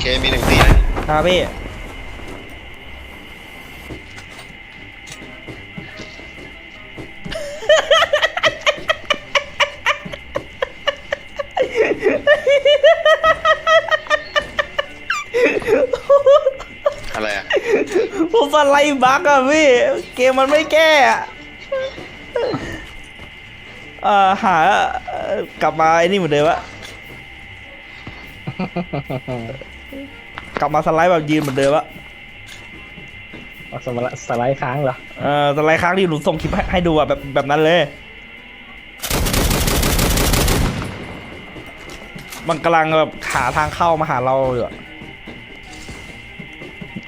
เคมีหนึ่งตีนะครับพี่อะไรอะผมสไลด์บั๊กอะพี่ เกมมันไม่แก้อะเอ่อหาเอ่อกลับมาไอ้นี่เหมือนเดิมอะ กลับมาสไลด์แบบยืนเหมือนเดิมอะเอาสมละสไลด์ค้างเหรอเอ่อสไลด์ครั้งที่หนูส่งคลิปให้ให้ดูอะแบบแบบนั้นเลย มันกำลังแบบหาทางเข้ามาหาเราอยู่อะ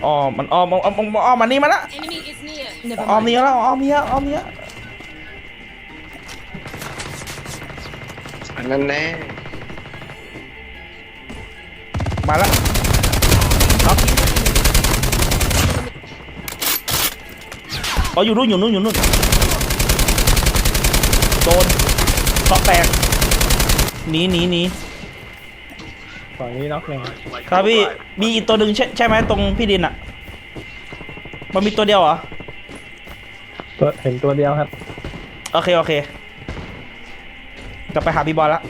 อ้อมมันอ้อมอ้อมอ้อมอ้อมอ้อมมานี่มาละ Enemy is near. Never อ้อม mind. นี้แล้วอ้อมนี้แล้วอ้อมนี้แล้วอันนั้นแน่มาแล้ว อ๋ออยู่นู่นอยู่นู่นอยู่นู่นโดนเกาะแตกหนีหนีหนีฝั่งนี้น็อกหนึ่งครับพี่มีอีกตัวหนึ่งใช่ใช่ไหมตรงพี่ดินอะ มันมีตัวเดียวเหรอตัวเห็นตัวเดียวครับ โอเค โอเคกลับไปหาพี่บอลละ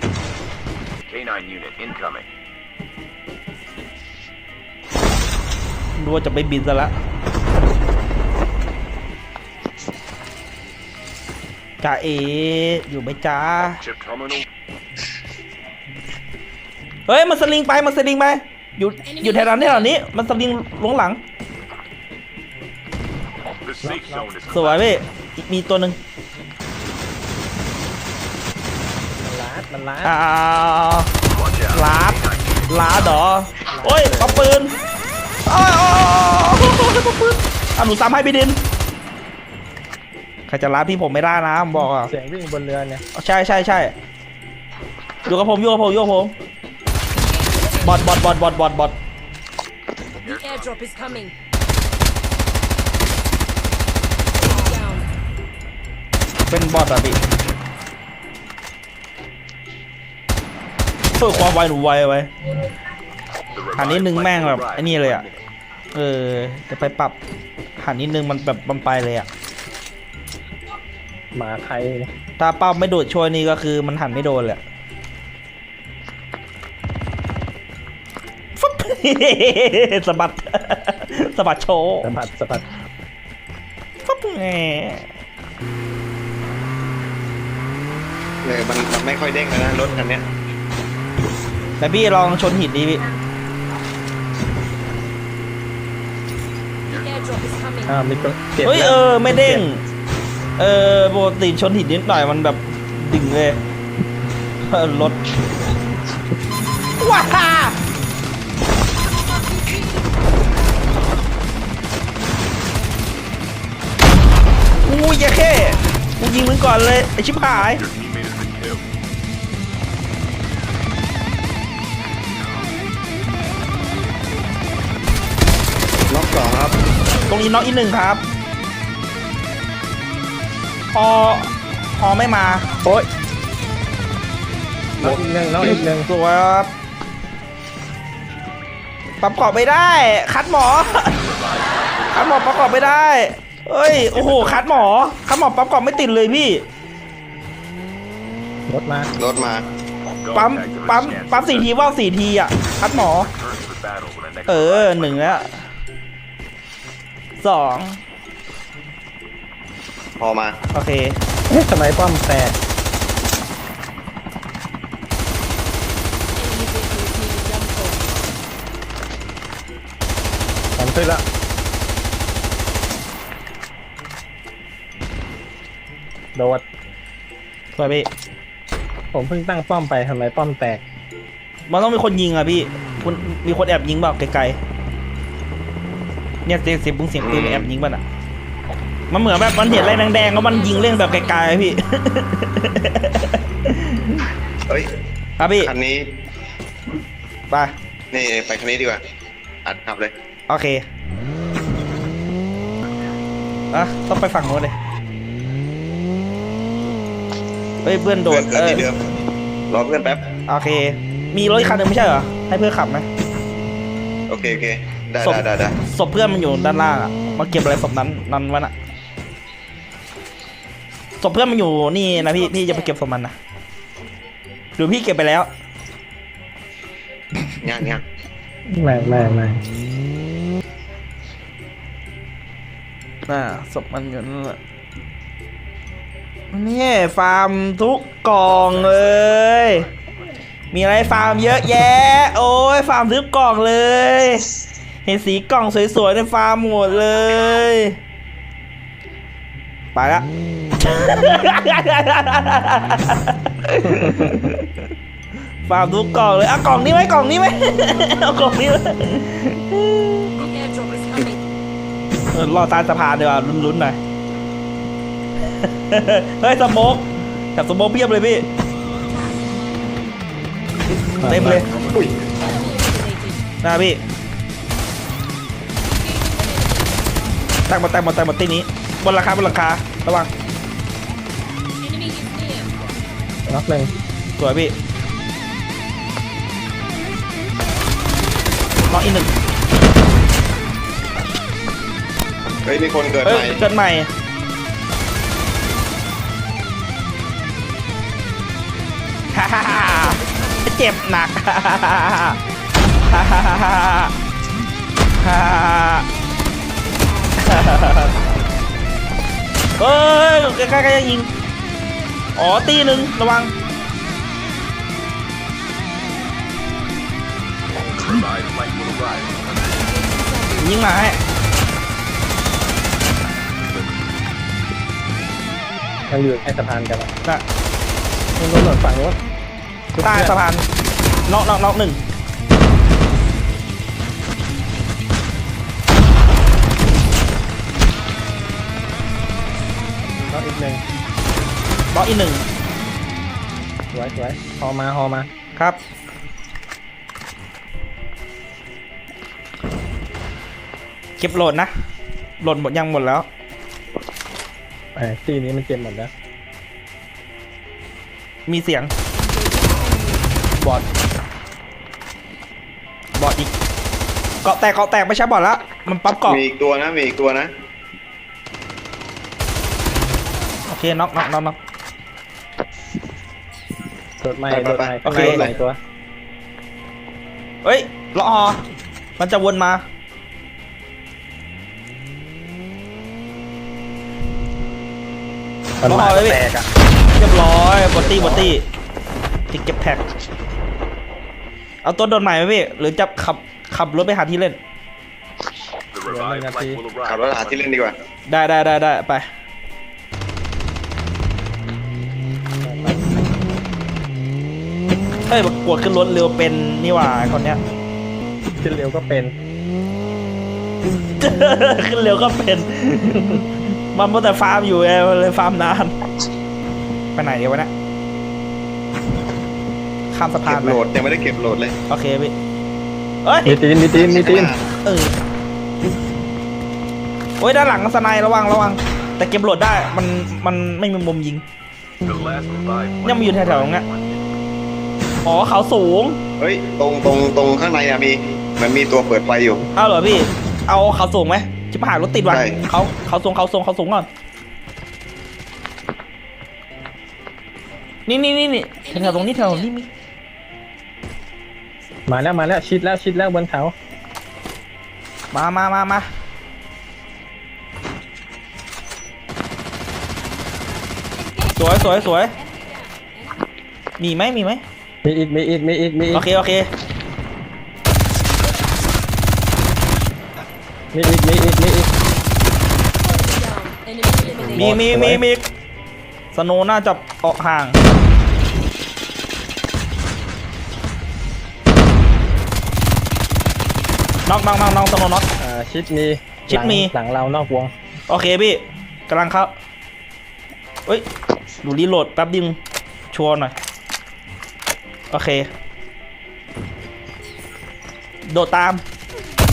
K9 unit incoming. รู้ว่าจะไปบินซะละ จ่าเออยู่ไหมจ้า Chip terminal. เฮ้ยมันสลิงไปมันสลิงไปอยู่อยู่แถวนั้นแถวนี้ มันสลิงลงหลัง The safe zone is สวยพี่อีกมีตัวหนึ่งมันลาดมันลาดอ่า Watch out. ลาดลาดเหรอโอ้ยเอาปืนโอ้ยโอ้ยโอ้ยเอาปืนอะหนูซ้ำให้พี่ดินใครจะรับพี่ผมไม่ได้นะผมบอกอะเสียงวิ่งบนเรือเนี่ยใช่ใช่ใช่อยู่กับผมอยู่กับผมอยู่กับผมบอดบอดบอดบอดบอดบอด The airdrop is coming. Down. เป็นบอดอะพี่เพิ่มความไวหนูไวไว้ The หันนิดนึง revived แม่ง flight แบบ will arrive ไอ้นี่เลย in อะ one minute. เออจะไปปรับหันนิดนึงมันแบบมันไปเลยอะ หมาไทยเนี่ยถ้าเป้าไม่โดดช่วยนี่ก็คือมันหันไม่โดนเลยอะฟึ๊บ สะบัดสะบัดโชว์สะบัดสะบัดฟึ๊บแหมเลยมันมันไม่ค่อยเด้งแล้วนะรถคันเนี้ยแต่พี่ลองชนหินดิพี่ The airdrop is coming. อ่ามีตัวเจ็บเฮ้ยแล้วเออ ไม่เด้ง เออปกติชนหินนิดหน่อยมันแบบดิ่งเลยรถว้าอู้ยแย่แค่กูยิงมึงก่อนเลย ไอชิบหาย ล็อกสองครับ ตรงนี้น็อกอีกหนึ่งครับ พอพอไม่มาโอ๊ยน็อกอีกหนึ่งน็อกอีกหนึ่งสวยครับปรับกรอบไม่ได้ คัดหมอ คัดหมอปรับกรอบไม่ได้เอ้ยโอ้โหคัดหมอคัดหมอปรับกรอบไม่ติดเลยพี่รถมารถมาปั๊ม Contact to the ปั๊ม scan ปั๊มสี่ทีว่าวสี่ทีอะคัดหมอ Return to the battle when the next เออ revive หนึ่งแล้วสอง พอมา โอเคเอ๊ะทำไมป้อมแตก Enemy vehicle is near jump zone. ผมขึ้นละโดดสวยพี่ผมเพิ่งตั้งป้อมไปทำไมป้อมแตก มันต้องมีคนยิงอะพี่คุณมีคนแอบยิงเปล่าไกลๆเนี่ยเสียงเสียงปุ้งเสียงปืนแอบยิงป่ะน่ะ มันเหมือนแบบมันเห็นอะไรแดงๆแล้วมันยิงเล่นแบบไกลๆอะพี่ เฮ้ยครับพี่คันนี้ไปนี่ไปคันนี้ดีกว่าอัดขับเลยโอเคอะต้องไปฝั่งโน้นเลยเฮ้ยเพื่อนโดเพื่อดนเกิดที่เดิมรอเพื่อนแป๊บโอเค มีรถอีกคันหนึ่งไม่ใช่เหรอให้เพื่อนขับไหมโอเคโอเคได้ศพได้ได้ได้ศพเพื่อนมันอยู่ด้านล่างอะมาเก็บอะไรศพนั้นนั้นวะน่ะ ศพเพื่อนมันอยู่นี่นะพี่พี่จะไปเก็บศพมันนะหรือพี่เก็บไปแล้วย่างย่างไม่ไม่ไม่น่ะศพมันอยู่นั่นแหละนี่ฟาร์มทุกกล่องเลย มีอะไรฟาร์มเยอะแยะ โอ้ยฟาร์มทุกกล่องเลย เห็นสีกล่องสวยๆในฟาร์มหมดเลย ไปละ ฟาร์มทุกกล่องเลยอะกล่องนี้ไหมกล่องนี้ไหมเอากล่องนี้ไหม The airdrop is coming. เออรอใต้สะพานดีกว่าลุ้นๆหน่อย เฮ้ยสโมกจับสโมกเพียบเลยพี่ เต็มเลย อุ้ย Eliminated. นะพี่แตกหมดแตกหมดแตกหมดตีนี้ บนราคาบนราคาระวัง Enemy is near. น็อกหนึ่งสวยพี่น้องอีกหนึ่งเฮ้ยมีคนเกิดเอ้ใหยม่เกิดใหม่ฮ่าฮ่าฮ่าเจ็บหนักฮ่าฮ่าฮ่าฮ่าฮ่า เฮ้ยใกล้ๆก็จะยิง อ๋อตีหนึ่งระวัง ยิงมาให้ยังอยู่ใต้สะพานกันอะนะนู่นนู่นนู่นฝั่งนู้นใต้สะพานน็อกน็อกน็อกหนึ่ง หนึ่งน็อกอีกหนึ่งสวยสวยฮอมาฮอมาครับ เก็บโหลดนะโหลดหมดยังหมดแล้วไอ้ตีนี้มันเจ็บหมดแล้ว มีเสียง บอดบอดอีกเกาะแตกเกาะแตกไม่ใช่บอดละมันปั๊บเกาะมีอีกตัวนะมีอีกตัวนะ เคน็อกน็อกน็อกน็อก โดดใหม่โดดใหม่โอเค โดดใหม่ตัวเฮ้ยรอมันจะวนมา มันรอมาเลยพี่แตกอะเรียบร้อยบอตตี้บอตตี้ติดเก็บแท็ก เอาตัวโดนใหม่ไหมพี่ หรือจะขับขับรถไปหาที่เล่น The revived flight will ขับ arrive. รถหาที่เล่นดีกว่า ได้ได้ได้ได้ไป เฮ้ยบอกกดขึ้นรถเร็วเป็นนี่หว่าคนเนี้ย ขึ้นเร็วก็เป็น ขึ้นเร็วก็เป็น มันมัวแต่ฟาร์มอยู่ไงมันเลยฟาร์มนาน ไปไหนเดี๋ยววะเนะข้ามสะพาเก็นบไปโหลดยังไม่ได้เก็บโหลดเลยโอเคพี่เอ้ย มีตีน มีตีน มีตีน เออโอ้ยด้านหลังสไนด์ระวังระวัง แต่เก็บโหลดได้มันมันไม่มีมุมยิง The last revived เนี่ยมันอยู่แถวๆตรงเนี้ย อ๋อเขาสูงเฮ้ยตรงตรงตรงข้างในอะมีมันมีตัวเปิดไฟอยู่ เอาเหรอพี่ เอาเขาสูงไหมจิบหายรถติดว่ะใช่ เขาเขาสูงเขาสูงเขาสูงก่อน นี่นี่นี่นี่แถวๆตรงนี้แถวๆนี้มีมาแล้วมาแล้วชิดแล้วชิดแล้วบนเขามามามามาสวยสวยสวยมีไหมมีไหม มีอีกมีอีกมีอีกมีอีโอกเคโอเค มีอีกมีอีกมีอีก Down. Enemy eliminated. มี มี มีมีสโนว์น่าจะออกห่าง น็อกน็อกน็อกน็อกสโนว์น็อก อ่าชิดมีชิดมี หลังหลังเรานอกวงโอเคพี่กำลังเข้าเฮ้ย ดูรีโหลดแป๊บดึงชัวร์หน่อย โอเค โดดตาม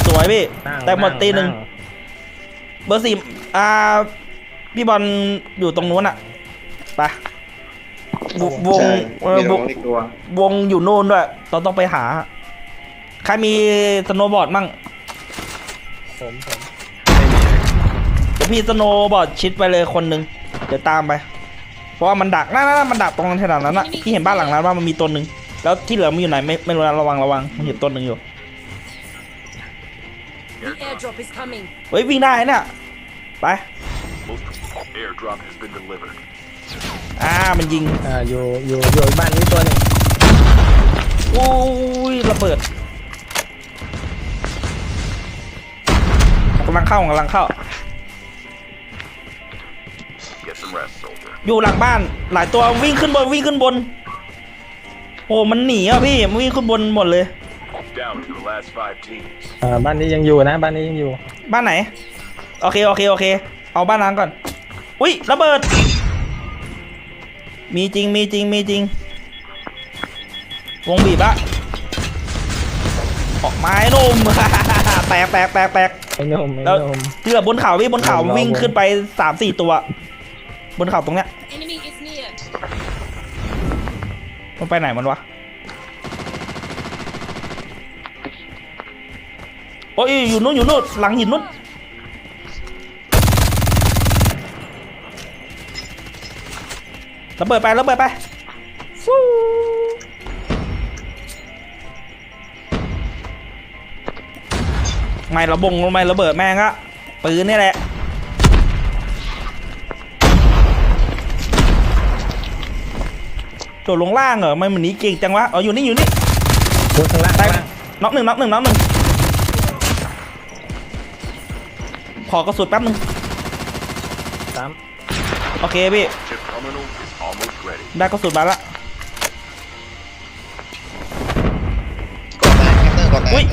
สวยพี่ นั่งแต่หมดตีหนึ่ง งเบอร์สี่อ่า พี่บอลอยู่ตรงนู้นอะไปววงใช่เออมีวตรงงนี้ตัว วงอยู่โน่นด้วย เราต้องไปหา ใครมีสโนว์บอร์ดมั่งผมผมเดี๋ยวพี่สโนว์บอร์ดชิดไปเลยคนหนึ่งเดี๋ยวตามไป เพราะว่ามันดักนั่นๆมันดักตรงแถวนั้นน่ะพี่เห็นบ้านหลังนั้นว่ามันมีตัวหนึ่ง แล้วที่เหลือมันอยู่ไหนไม่ไม่รู้นะระวังระวังมันเห็นตัวหนึ่งอยู่ The airdrop is coming. เฮ้ยวิ่งได้เนี่ยไป Airdrop has been delivered. อ่ามันยิงอ่าอยู่อยู่อยู่บ้านนี้ตัวหนึงโอ้ยระเบิดกำลังเข้ากำลังเข้า Get some rest, soldier. อยู่หลังบ้านหลายตัววิ่งขึ้นบนวิ่งขึ้นบน โอ้มันหนีอะพี่มันวิ่งขึ้นบนหมดเลย Down to the last five teams. อ่าบ้านนี้ยังอยู่นะ บ้านนี้ยังอยู่บ้านไหน โอเคโอเคโอเค เอาบ้านนั้นก่อน อุ้ยระเบิด มีจริงมีจริงมีจริง วงบีบอะออกไม้นุ่มแตกแตกแตกแตกไอ้หนุ่มไอ้แล้วหนุ่มที่แบบบนเขาพี่บนเขาเราวิ่งขึ้นไปสามสี่ตัว บนเขาตรงเนี้ย Enemy is near. มันไปไหนมันวะ โอ้ยอยู่นู้นอยู่นู้นหลังหินนู้นระเบิดไประเบิดไปฟูไม่ระบงไม่ระเบิดแม่งอะปืนนี่แหละ ดดลงล่างเหรอไม่เหมือนนี้เก่งจังวะอ๋ออยู่นี่อยู่นี่พูดข้างล่างได้ข้างล่างน็อกหนึ่งน็อกหนึ่งน็อกหนึ่งขอกระสุนแป๊บหนึงสามโอเคพี่ Chip terminal is almost ready. ได้กระสุนมาละก่อแตกแคปเตอร์ก่อแตอุ้ยก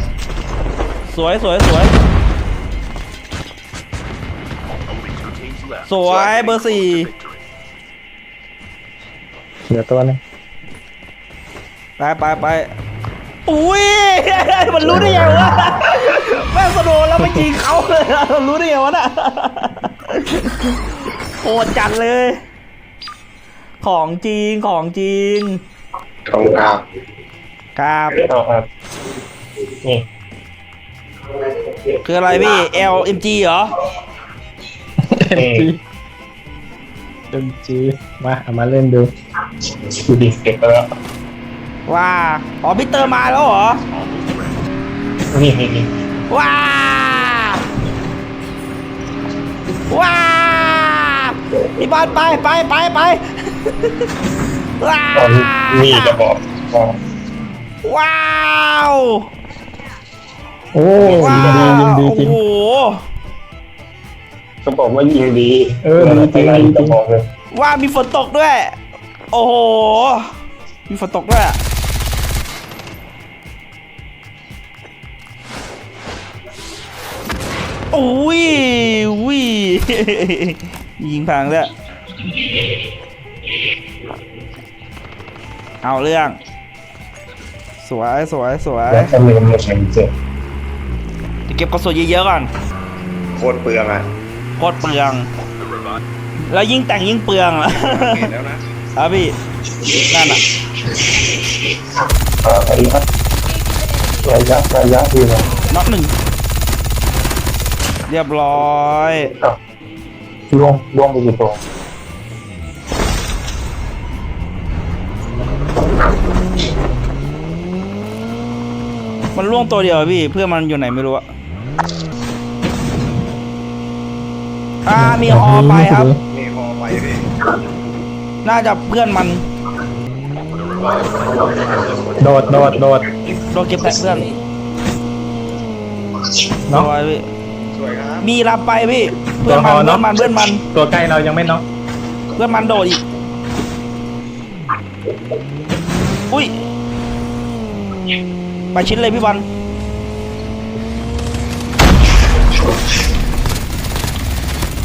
สวยสวยสวย Only two teams left. สวยเบอร์สี่ Victory. เหลือตัวหนึง ไปไปไปอุ้ยมันรู้ได้ยังวะแม่งสโนว์แล้วไปยิงเขาเลยรู้ได้ยังวะน่ะโหดจัดเลย ของจริงของจริงขอบคุณครับครับเอาครับนี่คืออะไรพี่ LMG เหรอเอ็มจีเอ็มจีมาเอามาเล่นดูดูดิเก็บไปแล้ว ว้าอ๋อพี่เตอร์มาแล้วเหรอนี่นี่นี่ว้าว้าพี่บอลไปไปไปไปว้านี่จะบอกว้าวโอ้ว้ายิงดียิงดีโอ้จริงโหก็บอกว่ายิงดี เออดีจริงดีจริงว้ามีฝนตกด้วย โอ้โห มีฝนตกด้วย อะโอ้ยอุ้ยยิงพังเลยเอาเรื่อง สวยสวยสวยแล้วจะลืมหมดเลยเจ็บจะเก็บกระสุนเยอะๆก่อนโคตรเปลืองอะโคตรเปลือง The revive. แล้วยิ่งแต่งยิ่งเปลืองอะเห็นแล้วนะครับพี่นั่นอะระยะระยะระยะดีนะน็อกหนึ่ง เรียบร้อยล่วงล่วงไปกี่ตัวมันล่วงตัวเดียวอะพี่ เพื่อนมันอยู่ไหนไม่รู้อะอ่ามีฮอไปครับ มีฮอไปพี่น่าจะเพื่อนมันโดดโดดโดดโดนเก็บแผลเพื่อนเนาะโอ้ยพี่ สวยครับมีรับไปพี่ เพื่อนมันตัวฮอเพื่เนออะ นมันเพื่อนมันตัวใกล้เรายังไม่น็อกเพื่อนมันโดดอีก อุ้ยไปชิ้นเลยพี่บอล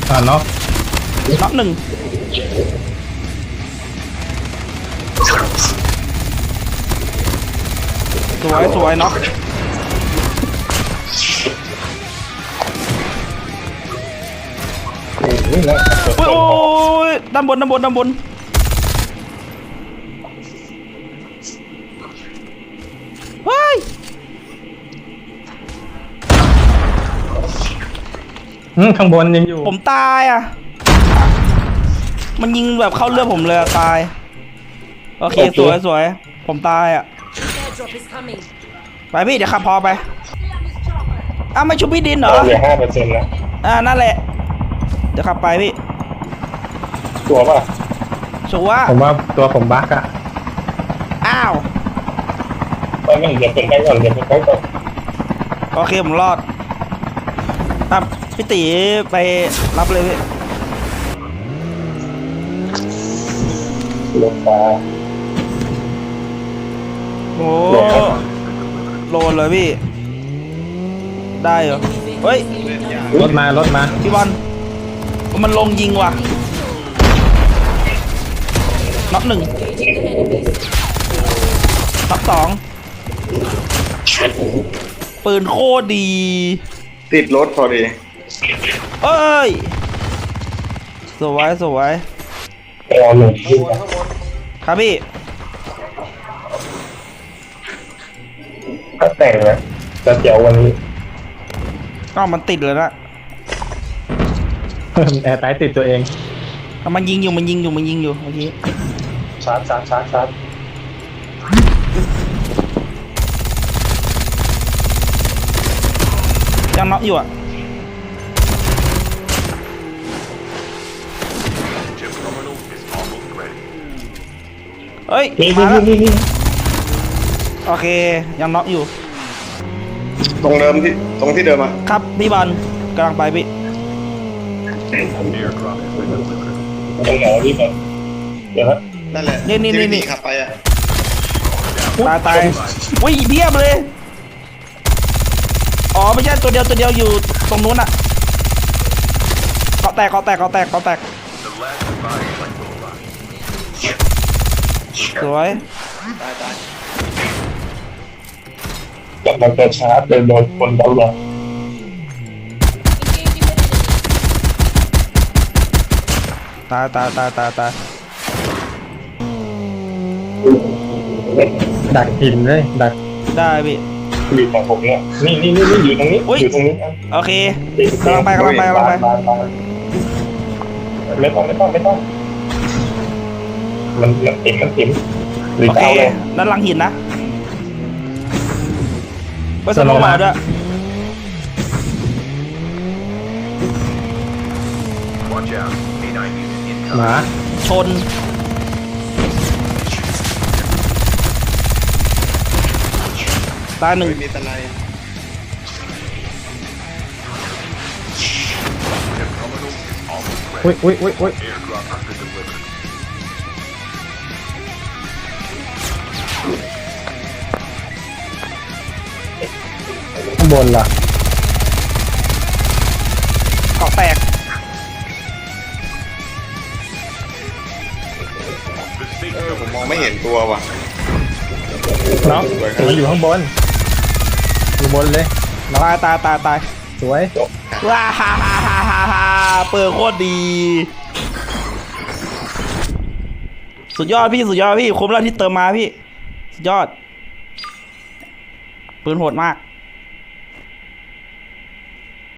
อ่าน็อกน็อกหนึ่งสวยสวยน็อก อุ้ยแล้โอ้ยโอ้ยด้นบนด้นบนด้นบน เฮ้ย อืมข้างบนยังอยู่ผมตายอะ มันยิงแบบเข้าเลือดผมเลยตาย โอเค สวยสวย ผมตายอะไปพี่เดี๋ยวขับพอไป อ้าไม่ชุบพี่ดินเหรอเเหลือห้าเปอร์เซ็นต์แล้ว อ่านั่นแหละ เดี๋ยวขับไปพี่ ตัวป่ะชัวร์ผมว่าตัวผมบั๊กอะอ้าว ไม่ไม่เดี๋ยวเป็นไปก่อนเดี๋ยวเป็นไปก่อนโอเคผมรอดอะพี่ตีไปรับเลยพี่ลงฟ้าโอ้โหลดครับโหลดเลยพี่ ได้เหรอ เฮ้ย รถมารถมา พี่บอล มันลงยิงว่ะน็อกหนึ่ง Engaging the enemies. น็อกสองปืนโคตรดี ติดรถพอดี เอ้ย สวยสวยไปเอาหนึ่งที่ครับพี่ก็แต่งนะจะเดี๋ยววันนี้ก็มันติดเลยนะ แอร์ไตติดตัวเองอะมันยิงอยู่มันยิงอยู่มันยิงอยู่เมื่อกี้ชาร์จชาร์จชาร์จชาร์จยังน็อกอยู่อะ Chip terminal is almost ready. เอ้ยนี่มานี่แล้วนี่นี่โอเคยังน็อกอยู่ ตรงเดิมที่ตรงที่เดิมอะครับพี่บอลกำลังไปพี่ Airdrop has been delivered. ตรงไหนนี่ก่อนเดี๋ยวนะนั่นแหละนี่นี่นี่ที่นี่พี่ขับไปอะตายตายอุ้ยเพียบเลย อ๋อไม่ใช่ตัวเดียวตัวเดียวอยู่ตรงนู้นอะเกาะแตกเกาะแตกเกาะแตกเกาะแตก The last surviving flight robot. สวยตายตายกำลังจะชาร์จเลยโดนคนตลอด ตายตายตายตายตายดักหินเลย ดักได้พี่อยู่ของผมเนี่ยนี่นี่นี่นี่อยู่ตรงนี้อุ๊ยอยู่ตรงนี้โอเคกำลังไปกำลังไปกำลังไปบานบานไม่ต้องไม่ต้องไม่ต้องมันมันติ่มมันติ่มหรือโอจะเคเอาเลยด้านหลังหินนะไปสสโนโลว์ว์มามาด้วย Watch out. A9 unit หมา incoming. ชน ตายหนึ่งไม่มีตะไน Chip terminal is almost ready. อุ้ยอุ้ยอุ้ยอุ้ย Airdrop has been delivered. ข้างบนล่ะเกาะแตก ไม่เห็นตัวว่ะเนาะมันอยู่ข้างบน อยู่บนเลยตายตายตายตายสวยว้าฮ่าฮ่าฮ่าฮ่าฮ่าเปิดโคตรดี สุดยอดพี่สุดยอดพี่คุ้มแล้วที่เติมมาพี่ สุดยอดปืนโหดมาก